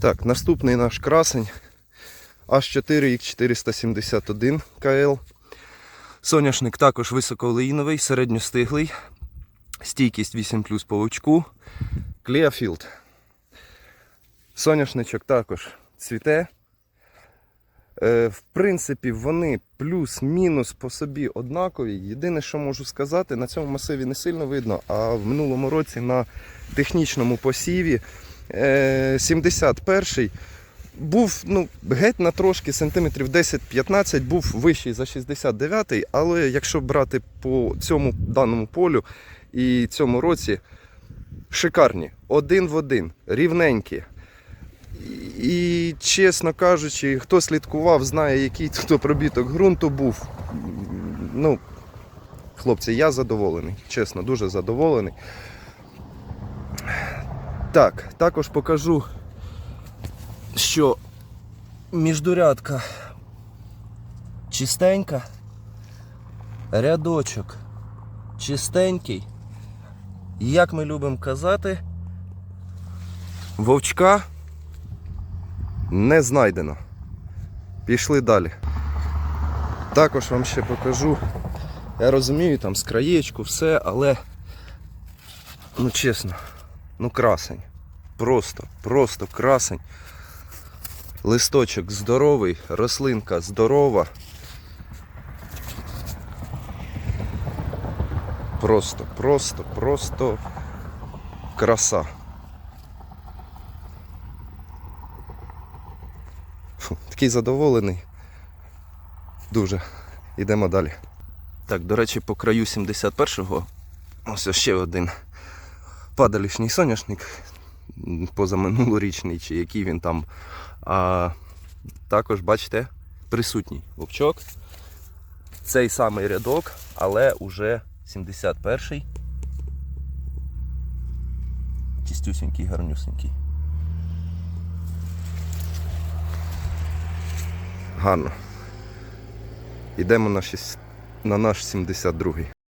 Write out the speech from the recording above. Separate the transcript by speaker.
Speaker 1: Так, наступний наш красень H4X471 КЛ. Соняшник також високоолеїновий, середньостиглий. Стійкість 8 плюс по лучку. Клеофілд. Соняшничок також цвіте. Е, в принципі, вони плюс-мінус по собі однакові. Єдине, що можу сказати, на цьому масиві не сильно видно, а в минулому році на технічному посіві 71-й був ну, геть на трошки сантиметрів 10-15, був вищий за 69-й, але якщо брати по цьому даному полю і цьому році, шикарні, один в один, рівненькі. І, чесно кажучи, хто слідкував, знає, який тут обробіток ґрунту був. Ну, хлопці, я задоволений, чесно, дуже задоволений. Так, також покажу, що міждурядка чистенька, рядочок чистенький. Як ми любимо казати, вовчка не знайдено. Пішли далі. Також вам ще покажу. Я розумію, там з краєчку, все, але ну чесно, ну красень. Просто, просто красень. Листочок здоровий, рослинка здорова. Просто, просто, просто краса. Фу, такий задоволений. Дуже. Йдемо далі. Так, до речі, по краю 71-го ось ще один падалішній соняшник, позаминулорічний, чи який він там. А, також, бачите, присутній вовчок. Цей самий рядок, але уже 71-й. Чистюсінький, гарнюсенький. Гарно. Йдемо на, шість- на наш 72-й.